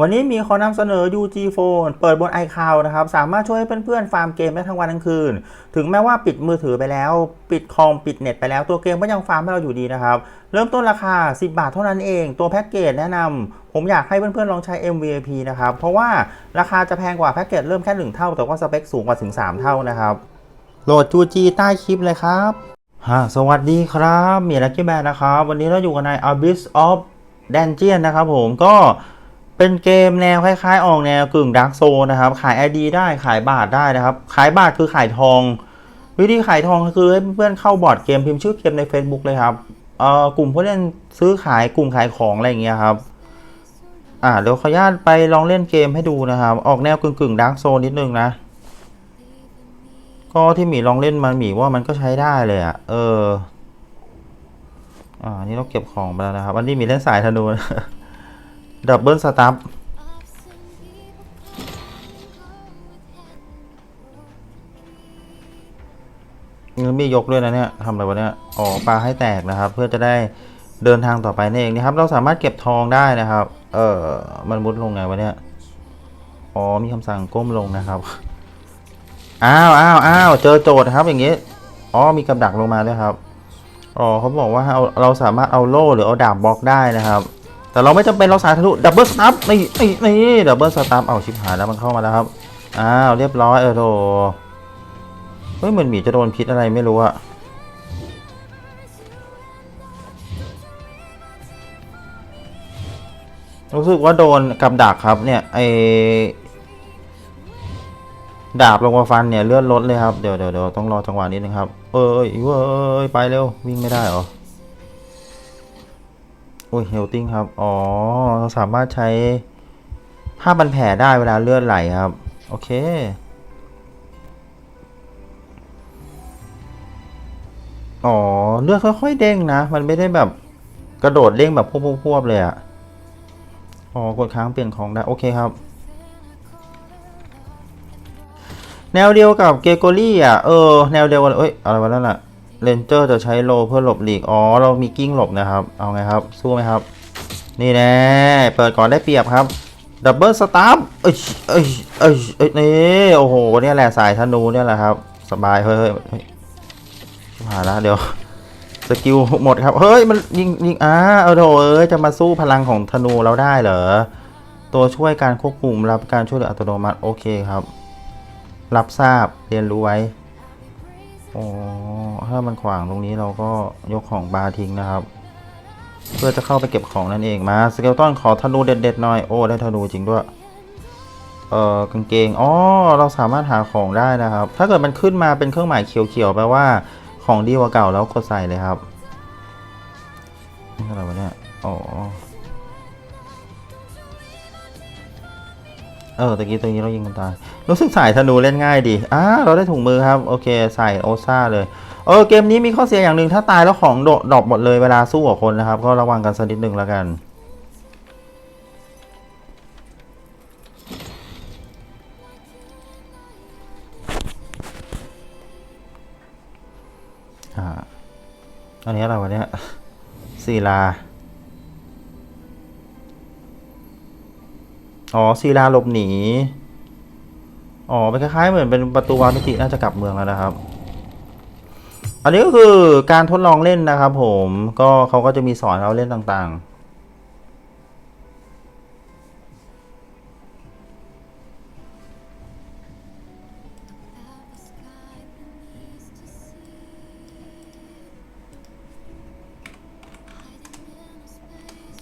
วันนี้มีขอนำเสนอ UG Phone เปิดบน iCloud นะครับ สามารถช่วยให้เพื่อนๆ ฟาร์มเกมได้ทั้งวันทั้งคืน ถึงแม้ว่าปิดมือถือไปแล้ว ปิดคอม ปิดเน็ตไปแล้วตัวเกมก็ยังฟาร์มให้เราอยู่ดีนะครับ เริ่มต้นราคา 10 บาทเท่านั้นเอง ตัวแพ็กเกจแนะนำผมอยากให้เพื่อนๆ ลองใช้ MVP นะครับ เพราะว่าราคาจะแพงกว่าแพ็กเกจเริ่มแค่ 1 เท่า แต่ว่าสเปคสูงกว่าถึง 3 เท่านะครับโหลด UG ใต้คลิปเลยครับฮะสวัสดีครับมีลักกี้แบนนะครับวันนี้เราอยู่กันใน Abyss of Dungeon นะครับผมก็ เป็นเกมแนวคล้ายๆ ออกแนวกึ่งด a r k กโซนะครับ ขาย ID ได้ขายบาทได้นะครับ ขายบาทคือขายทอง วิธีขายทองคือให้เพื่อนเข้าบอร์ดเกมพิมพ์ชื่อเกมใน Facebook เลยครับเอ่อกลุ่มผู้เล่นซื้อขายกลุ่มขายของอะไรอย่างเงี้ยครับอ่าเดี๋ยวขออนุญาตไปลองเล่นเกมให้ดูนะครับ ออกแนวกึ่งๆด a r k กโซนิดนึงนะ ก็ที่หมีลองเล่นมันหมีว่ามันก็ใช้ได้เลยอะ่ะเอออ่านี่เราเก็บของไปแล้วนะครับอันนี้มีเล่นสายธนู ดับเบิลสตัฟนี่มียกด้วยนะเนี่ยทำอะไรวะเนี่ยอ๋อปลาให้แตกนะครับ เพื่อจะได้เดินทางต่อไปนั่นเองนะครับ เราสามารถเก็บทองได้นะครับ เออมันมุดลงไงวะเนี่ยอ๋อมีคำสั่งก้มลงนะครับอ้าวอ้าวอ้าวเจอโจทย์ครับอย่างงี้อ๋อมีกับดักลงมาด้วยครับอ๋อเขาบอกว่าเอาเราสามารถเอาโล่หรือเอาดาบบล็อกได้นะครับ แต่เราไม่จำเป็นเราสายทะลุดับเบิลสตัฟนี่นี่นี่ดับเบิลสตัฟเอาชิบหายแล้วมันเข้ามาแล้วครับอ้าวเรียบร้อยเออโถเฮ้ยเหมือนหมีจะโดนพิษอะไรไม่รู้อะรู้สึกว่าโดนกับดักครับเนี่ยไอดาบลงมาฟันเนี่ยเลื่อนรถเลยครับเดี๋ยวเดี๋ยวเดี๋ยวต้องรอจังหวะนิดนึงครับเอ้ยเว้ยไปเร็ววิ่งไม่ได้เหรอ อ้ยเฮลติ้งครับ อ๋อ เราสามารถใช้ผ้าบันแผลได้เวลาเลือดไหลครับ โอเค อ๋อ เลือดค่อยๆเด้งนะ มันไม่ได้แบบกระโดดเด้งแบบพวบๆเลยอะอ๋อ กดค้างเปลี่ยนของได้ โอเคครับ แนวเดียวกับเกโกลี่อะ เออ แนวเดียวกันเอ้ย อะไรวะนั่นน่ะ เรนเจอร์จะใช้โลเพื่อหลบหลีก อ๋อ เรามีกิ้งหลบนะครับ เอาไงครับ สู้ไหมครับ นี่แน่เปิดก่อนได้เปรียบครับ ดับเบิลสตาร์เอ้ยเอ้ยเอ้ยเอ้ยนี่ โอ้โหเนี่ยแหละสายธนูเนี่ยแหละครับ สบาย เฮ้ยเฮ้ยเฮ้ยชิบหายแล้วเดี๋ยว สกิลหมดครับ เฮ้ย มันยิงยิงอ่าเออโถเอ้ย จะมาสู้พลังของธนูเราได้เหรอ ตัวช่วยการควบคุมรับการช่วยเหลืออัตโนมัติ โอเคครับ รับทราบ เรียนรู้ไว้ อ๋อถ้ามันขวางตรงนี้เราก็ยกของบาร์ทิ้งนะครับ เพื่อจะเข้าไปเก็บของนั่นเองมาสเกลตันขอธนูเด็ดๆหน่อยโอ้ได้ธนูจริงด้วยเอ่อกางเกงอ๋อเราสามารถหาของได้นะครับ ถ้าเกิดมันขึ้นมาเป็นเครื่องหมายเขียวๆแปลว่าของดีกว่าเก่าแล้วกดใส่เลยครับ ออตะกี้ตรงนี้เรายิงกันตายรู้สึกสายธนูเล่นง่ายดีอ่าเราได้ถุงมือครับโอเคใส่โอซ่าเลยเออเกมนี้มีข้อเสียอย่างหนึ่งถ้าตายแล้วของโดดดรอปหมดเลยเวลาสู้กับคนนะครับ ก็ระวังกันสักนิดหนึ่งแล้วกันอ่าอันนี้อะไรวะเนี่ยศิลา อ๋อศิลาหลบหนี อ๋อเป็นคล้ายๆเหมือนเป็นประตูวามิติน่าจะกลับเมืองแล้วนะครับ อันนี้ก็คือการทดลองเล่นนะครับผมก็เขาก็จะมีสอนเราเล่นต่างๆ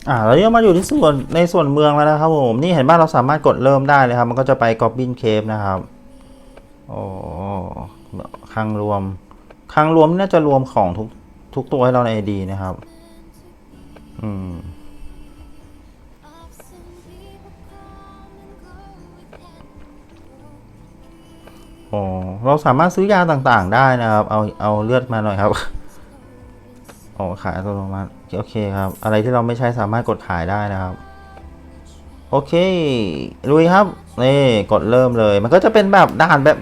อ่าเราเนี่ยมาอยู่ที่ส่วนในส่วนเมืองแล้วนะครับผมนี่เห็นว่าเราสามารถกดเริ่มได้เลยครับ มันก็จะไปกอบบินเคฟนะครับโอ้คลังรวมคลังรวมน่าจะรวมของทุกทุกตัวให้เราในดีนะครับ อืมอ๋อเราสามารถซื้อยาต่างๆได้นะครับ เอาเอาเลือดมาหน่อยครับอ๋อขายอัตโนมัติ โอเคครับ อะไรที่เราไม่ใช้สามารถกดขายได้นะครับ โอเคลุยครับนี่กดเริ่มเลย มันก็จะเป็นแบบด่านแบบ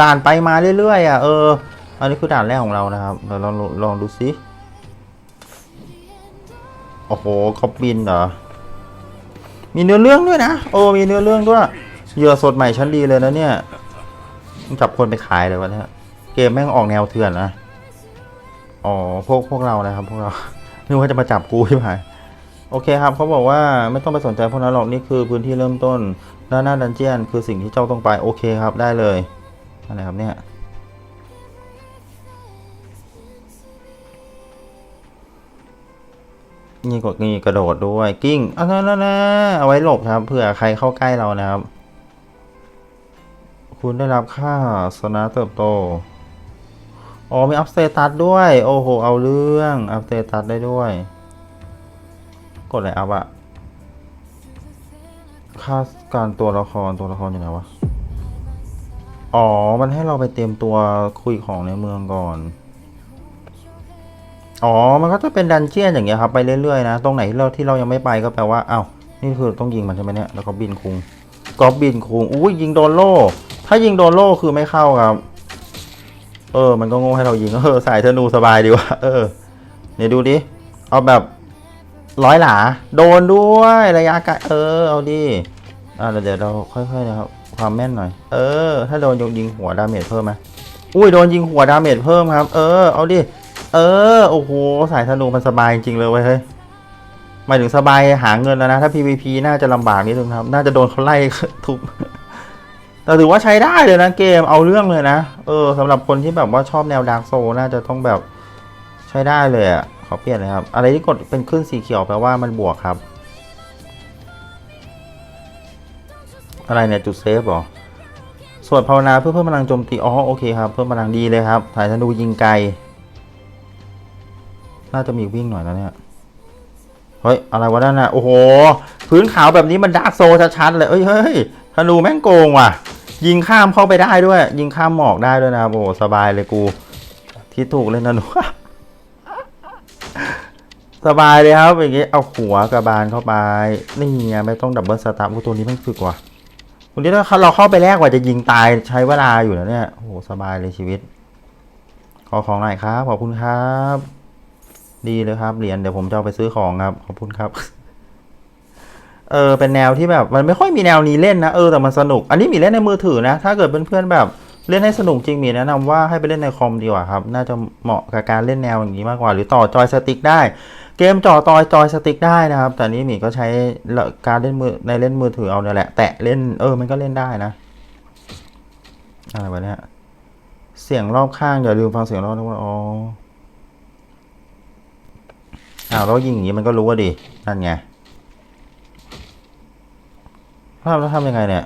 ด่านไปมาเรื่อยๆอะเออ อันนี้คือด่านแรกของเรานะครับเราลองลองดูซิโอ้โหคอปบินเหรอ มีเนื้อเรื่องด้วยนะโอ้มีเนื้อเรื่องด้วยเหยื่อสดใหม่ชั้นดีเลยนะเนี่ยมึงจับคนไปขายเลยวะเนี่ยเกมแม่งออกแนวเถื่อนนะอ๋อพวกพวกเรานะครับพวกเรา นึกว่าจะมาจับกูใช่ไหมโอเคครับเขาบอกว่าไม่ต้องไปสนใจพวกนั้นหรอกนี่คือพื้นที่เริ่มต้น ด้านหน้าดันเจียนคือสิ่งที่เจ้าต้องไปโอเคครับได้เลยอะไรครับเนี่ยนี่กดนี่กระโดดด้วยกิ้งเอันนั้นนะนะเอาไว้หลบครับเผื่อใครเข้าใกล้เรานะครับ คุณได้รับค่าสนะเติบโต อ๋อมีอัพสเตตัสด้วย โอ้โห เอาเรื่องอัพสเตตัสได้ด้วย กดอะไรอัพอะค่าการตัวละครตัวละครอยู่ไหนวะ อ๋อ มันให้เราไปเตรียมตัวคุยของในเมืองก่อน อ๋อ มันก็จะเป็นดันเจียนอย่างเงี้ยครับไปเรื่อยๆนะ ตรงไหนที่เราที่เรายังไม่ไปก็แปลว่าอ้าวนี่คือต้องยิงมันใช่ไหมเนี่ย แล้วก็บินคุงก็บินคุงอุ้ยยิงโดนโล่ ถ้ายิงโดนโล่คือไม่เข้าครับ เออ มันก็โง่ให้เรายิงเออสายธนูสบายดีวะเออเนี่ยดูดิ เอาแบบร้อยหลา โดนด้วยระยะไกลเออ เอาดิอ่าเดี๋ยวเราค่อยๆนะครับ ความแม่นหน่อย เออ ถ้าโดนยิงหัวดาเมจเพิ่มไหมอุ้ยโดนยิงหัวดาเมจเพิ่มครับ เออ เอาดิ เออ โอ้โห สายธนูมันสบายจริงๆเลยเว้ยเฮ้ยหมายถึงสบายหาเงินแล้วนะ ถ้า PVP น่าจะลำบากนิดนึงครับ น่าจะโดนเขาไล่ทุบ แต่ถือว่าใช้ได้เลยนะเกมเอาเรื่องเลยนะ เออสำหรับคนที่แบบว่าชอบแนวดาร์กโซน่าจะต้องแบบใช้ได้เลยอะขอเปลี่ยนเลยครับ อะไรที่กดเป็นขึ้นสีเขียวแปลว่ามันบวกครับ อะไรเนี่ย จุดเซฟเหรอสวดภาวนาเพื่อเพิ่มพลังโจมตีอ๋อโอเคครับ เพิ่มพลังดีเลยครับถ่ายธนูยิงไกล น่าจะมีวิ่งหน่อยแล้วเนี่ยเฮ้ย อะไรวะนั่นน่ะ โอ้โห พื้นขาวแบบนี้มันดาร์กโซชัดๆเลยเอ้ยเฮ้ยธนูแม่งโกงว่ะ ยิงข้ามเข้าไปได้ด้วย ยิงข้ามหมอกได้ด้วยนะครับโอ้สบายเลยกู ที่ถูกเลยนะหนูสบายเลยครับอย่างงี้เอาหัวกระบาลเข้าไปนี่ไงไม่ต้องดับเบิลสตาร์ตัวนี้ม่งฝึกว่ะคุณที่ถ้าเราเข้าไปแรกกว่าจะยิงตายใช้เวลาอยู่นะเนี่ยโอ้สบายเลยชีวิต ขอของหน่อยครับขอบคุณครับ ดีเลยครับเหรียญเดี๋ยวผมจะเอาไปซื้อของครับขอบคุณครับ เออเป็นแนวที่แบบมันไม่ค่อยมีแนวนี้เล่นนะเออแต่มันสนุก อันนี้มีเล่นในมือถือนะ ถ้าเกิดเพื่อนๆแบบเล่นให้สนุกจริงมีแนะนำว่าให้ไปเล่นในคอมดีกว่าครับ น่าจะเหมาะกับการเล่นแนวอย่างนี้มากกว่า หรือต่อจอยสติ๊กได้ เกมจ่อต่อจอยสติ๊กได้นะครับ แต่นี้หมีก็ใช้การเล่นมือในเล่นมือถือเอาเนี่ยแหละ แตะเล่นเออมันก็เล่นได้นะอะไรวะเนี่ยเสียงรอบข้างอย่าลืมฟังเสียงรอบด้วยอ๋ออ้าวแล้วยิงอย่างนี้มันก็รู้ว่าดินั่นไง ภาพแล้วทำยังไงเนี่ย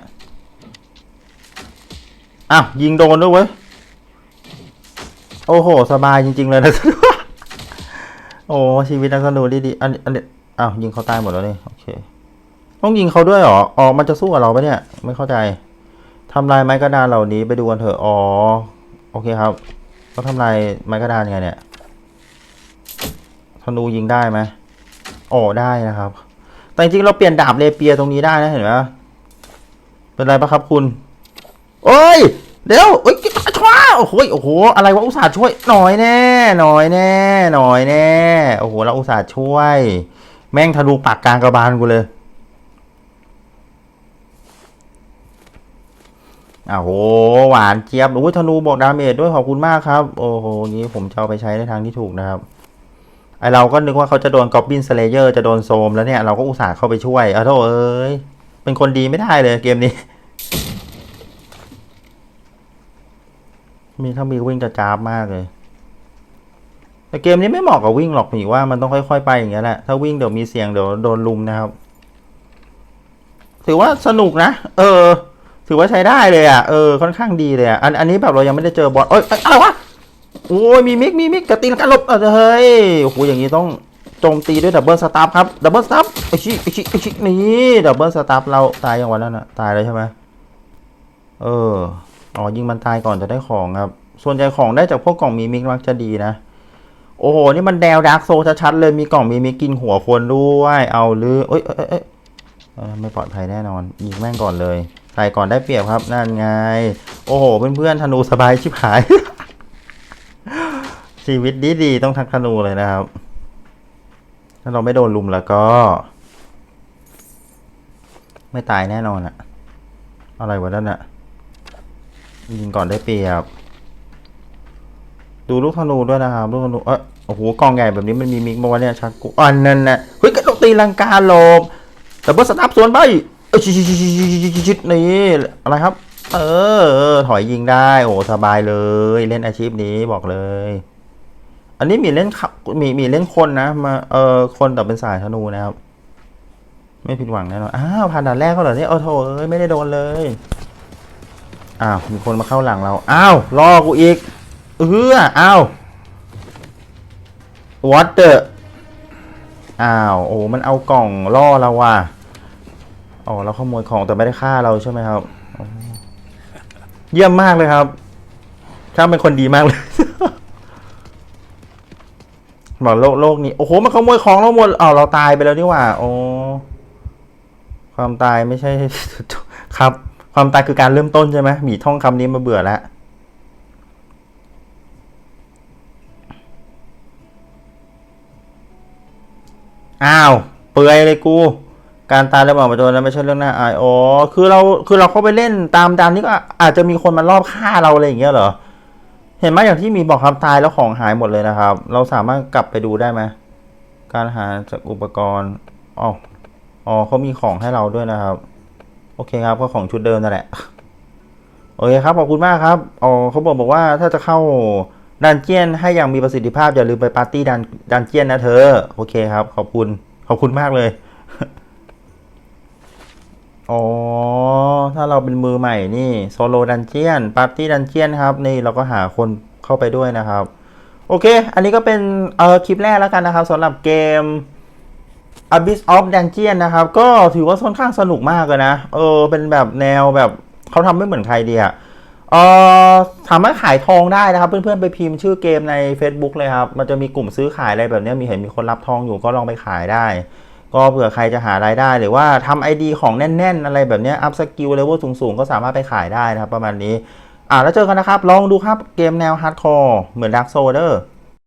อ้าว ยิงโดนด้วยเว้ย โอ้โห สบายจริง ๆ เลยนะโอ้ชีวิตนักสนุกดีๆอันอันเนี้ยอ้าว ยิงเขาตายหมดแล้วนี่ โอเค ต้องยิงเขาด้วยเหรอ อ๋อ มันจะสู้กับเราปะเนี่ย ไม่เข้าใจทำลายไม้กระดานเหล่านี้ไปดูกันเถอะ อ๋อ โอเคครับเขาทำลายไม้กระดานยังไงเนี่ยธนูยิงได้ไหมโอ้ได้นะครับ แต่จริงเราเปลี่ยนดาบเลเปียตรงนี้ได้นะเห็นไหม เป็นไรปะครับคุณ โอ้ย เดี๋ยวโอ้ยช่วยโอ้โหโอ้โห อะไรวะอุตส่าห์ช่วย หน่อยแน่ หน่อยแน่ หน่อยแน่ โอ้โห เราอุตส่าห์ช่วย แม่งทะลุปากกลางกระบาลกูเลยอ้าวโห หวานเจี๊ยบ โอ้ยธนูบอกดาเมจด้วยขอบคุณมากครับ โอ้โห นี้ผมจะเอาไปใช้ในทางที่ถูกนะครับ ไอเราก็นึกว่าเขาจะโดนกอบบินสเลเยอร์จะโดนโซมแล้วเนี่ย เราก็อุตส่าห์เข้าไปช่วยเอาโทษเอ้ย เป็นคนดีไม่ได้เลยเกมนี้ มีถ้ามีวิ่งจะจ้าบมากเลย แต่เกมนี้ไม่เหมาะกับวิ่งหรอกผีว่ามันต้องค่อยๆไปอย่างเงี้ยแหละ ถ้าวิ่งเดี๋ยวมีเสียงเดี๋ยวโดนลุมนะครับ ถือว่าสนุกนะ เออ ถือว่าใช้ได้เลยอะ เออ ค่อนข้างดีเลยอะ อัน อันนี้แบบเรายังไม่ได้เจอบอสเอ้ยเอ้ยอะไรวะ โอ้ยมีมิก มีมิกกระตีนกันหลบเออเฮ้ย โอ้โห อย่างนี้ต้อง โจมตีด้วยดับเบิลสตาร์ครับดับเบิลสตาร์ไอชิไอชิไอชินี่ดับเบิลสตาร์เราตายอย่างวันนั้นอะตายเลยใช่ไหมเอออ๋อยิงมันตายก่อนจะได้ของครับ ส่วนใหญ่ของได้จากพวกกล่องมีมิกมักจะดีนะ โอ้โห นี่มันแนวดาร์กโซชัดๆเลยมีกล่องมีมิกกินหัวคนด้วยเอาหรือเอ้ยเอ้ยเอ้ยไม่ปลอดภัยแน่นอน ยิงแม่งก่อนเลยใส่ก่อนได้เปรียบครับนั่นไง โอ้โหเพื่อนๆธนูสบายชิบหาย ชีวิตดีๆต้องทักธนูเลยนะครับ ถ้าเราไม่โดนลุมแล้วก็ ไม่ตายแน่นอนอะอะไรวะนั่นน่ะยิงก่อนได้เปรียบ ดูลูกธนูด้วยนะครับลูกธนูเออโอ้โหกองใหญ่แบบนี้มันมีมิกมาวันนี้ชักกูอันนั่นน่ะเฮ้ยกระโดดตีลังกาหลบแต่เบิร์สตับสวนไปชิชิชิดนี่อะไรครับ เออ ถอยยิงได้ โอ้สบายเลย เล่นอาชีพนี้บอกเลย อันนี้มีเล่นขับมีมีเล่นคนนะมาเออคนแต่เป็นสายธนูนะครับ ไม่ผิดหวังแน่นอนอ้าวผ่านด่านแรกเขาเหรอเนี่ยเอาโถเอ้ยไม่ได้โดนเลยอ้าวมีคนมาเข้าหลังเราอ้าวรอกูอีกเอออ้าว what the อ้าวโอ้มันเอากล่องล่อเราว่ะอ๋อเราขโมยของแต่ไม่ได้ฆ่าเราใช่ไหมครับ เยี่ยมมากเลยครับช่างเป็นคนดีมากเลย บอกโลกโลกนี้ โอ้โหมันขโมยของเราหมดอ้าเราตายไปแล้วนี่หว่าโอ้ความตายไม่ใช่ ครับ ความตายคือการเริ่มต้นใช่ไหมหมีท่องคำนี้มาเบื่อแล้วอ้าวเปื่อยเลยกู การตายระหว่างประตูนั้นไม่ใช่เรื่องน่าอายอ๋อคือเราคือเราเข้าไปเล่นตามดันนี่ก็อาจจะมีคนมารอบฆ่าเราอะไรอย่างเงี้ยเหรอ เห็นไหมอย่างที่มีบอกครับตายแล้วของหายหมดเลยนะครับ เราสามารถกลับไปดูได้ไหมการหาจากอุปกรณ์อ๋ออ๋อเขามีของให้เราด้วยนะครับ โอเคครับก็ของชุดเดิมนั่นแหละโอเคครับขอบคุณมากครับอ๋อเขาบอกบอกว่าถ้าจะเข้าดันเจียนให้อย่างมีประสิทธิภาพอย่าลืมไปปาร์ตี้ดันดันเจียนนะเธอ โอเคครับ ขอบคุณขอบคุณมากเลย อ๋อ ถ้าเราเป็นมือใหม่นี่โซโลดันเจียนปาร์ตี้ดันเจียนครับ นี่เราก็หาคนเข้าไปด้วยนะครับ โอเค อันนี้ก็เป็นเอ่อคลิปแรกแล้วกันนะครับสำหรับเกม Abyss of Dungeon นะครับ ก็ถือว่าค่อนข้างสนุกมากเลยนะ เออ เป็นแบบแนวแบบเขาทำไม่เหมือนใครดีอะเออสามารถขายทองได้นะครับ เพื่อนๆไปพิมพ์ชื่อเกมใน Facebook เลยครับ มันจะมีกลุ่มซื้อขายอะไรแบบนี้มีเห็นมีคนรับทองอยู่ก็ลองไปขายได้ ก็เผื่อใครจะหารายได้ หรือว่าทำไอดีของแน่น ๆ อะไรแบบเนี้ยอัพสกิลเลเวลสูง ๆ ก็สามารถไปขายได้นะครับประมาณนี้อ่าแล้วเจอกันนะครับ ลองดูครับเกมแนวฮาร์ดคอร์เหมือน Dark Souls เด้อ